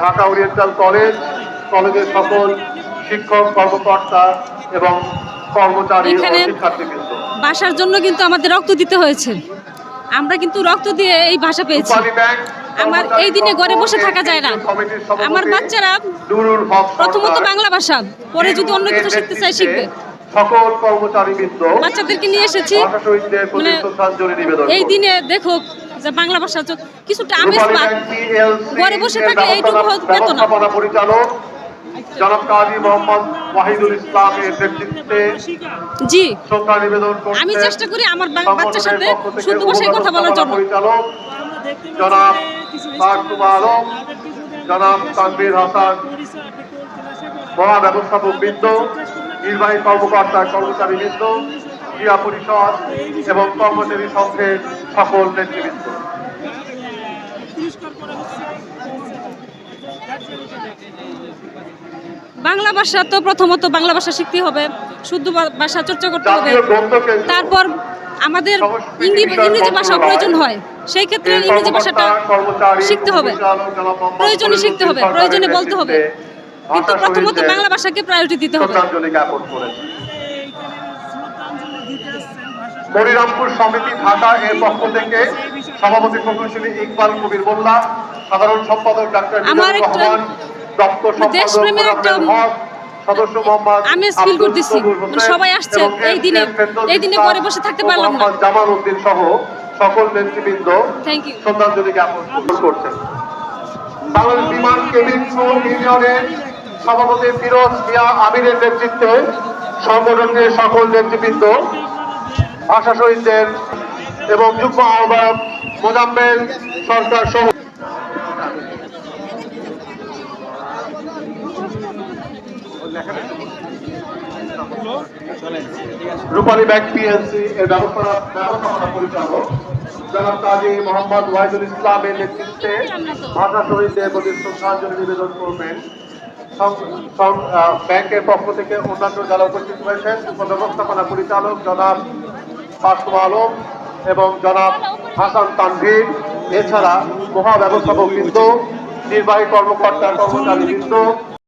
Dhaka oriental college কলেজের সকল শিক্ষক কর্মকর্তা এবং কর্মচারী শিক্ষার্থীবৃন্দ। বাসার জন্য কিন্তু আমাদের রক্ত দিতে হয়েছে। আমরা কিন্তু রক্ত দিয়ে এই ভাষা পেয়েছি। আমার এই দিনে ঘরে বসে থাকা যায় না। আমার বাচ্চারা প্রথমত বাংলা ভাষা পরে যদি অন্য কিছু শিখতে চায় শিখবে। সকল কর্মচারীবৃন্দ বাচ্চাদেরকে নিয়ে এসেছি। মানে এই দিনে দেখো যে বাংলা ভাষা কিছুটা আমেজ পাক ঘরে বসে থাকলে এইটুকু পেতো না। জনাব কাজী মোহাম্মদ ওয়াহিদুল ইসলামের নেতৃত্বে জি। শ্রদ্ধা নিবেদন করছেন আমি চেষ্টা করি আমার বাচ্চার সাথে শুদ্ধ ভাষায় কথা বলার জন্য। পরিচালক জনাব মাহবুব আলম জনাব তানভীর হাসান মহা ব্যবস্থাপক বৃন্দ নির্বাহী কর্মকর্তা কর্মচারী বৃন্দ ক্রীড়া পরিষদ এবং কর্মচারী সংঘের সকল নেতৃবৃন্দ। বাংলা ভাষা তো প্রথমত বাংলা ভাষা শিখতে হবে শুদ্ধ ভাষা চর্চা করতে হবে। তারপর আমাদের ইংরেজি ভাষা প্রয়োজন হয়। সেই ক্ষেত্রে ইংরেজি ভাষাটা শিখতে হবে। প্রয়োজনে শিখতে হবে, প্রয়োজনে বলতে হবে। কিন্তু প্রথমত বাংলা ভাষাকে প্রায়োরিটি দিতে হবে। মনিরামপুর সমিতি ঢাকা এর পক্ষ থেকে সভাপতি প্রকৌশলী ইকবাল কবির মোল্লা সাধারণ সম্পাদক ডাক্তার রহমান দপ্তর সম্পাদক হক করতেছি। মানে হোসেন সবাই আসছে এই দিনে। এই দিনে ইসলাম বসে থাকতে পারলাম না। জামাল উদ্দিন সহ সকল নেতৃবৃন্দ থ্যাংক ইউ শ্রদ্ধাঞ্জলি জ্ঞাপন করছেন বাংলাদেশ বিমান কেবিন ইউনিয়নের সভাপতি ফিরোজ মিয়া আমিরের নেতৃত্বে সংগঠনের সকল নেতৃবৃন্দ ভাষা শহীদদের এবং যুগ্ম আহ্বায়ক মোজাম্মেল সরকার সহ রূপালী ব্যাংক পিএলসি এর ব্যবস্থাপনা ব্যবস্থাপনা পরিচালক, জনাব কাজী মোহাম্মদ ওয়াহিদুল ইসলামের নেতৃত্বে ভাষা শহীদদের প্রতি শ্রদ্ধাঞ্জলি নিবেদন করবেন। ব্যাংকের পক্ষ থেকে অন্যান্য যারা উপস্থিত হয়েছেন উপব্যবস্থাপনা পরিচালক জনাব ফারুক আলম এবং জনাব হাসান তানভীর। এছাড়া মহা ব্যবস্থাপক বৃন্দ নির্বাহী কর্মকর্তা কর্মচারী বৃন্দ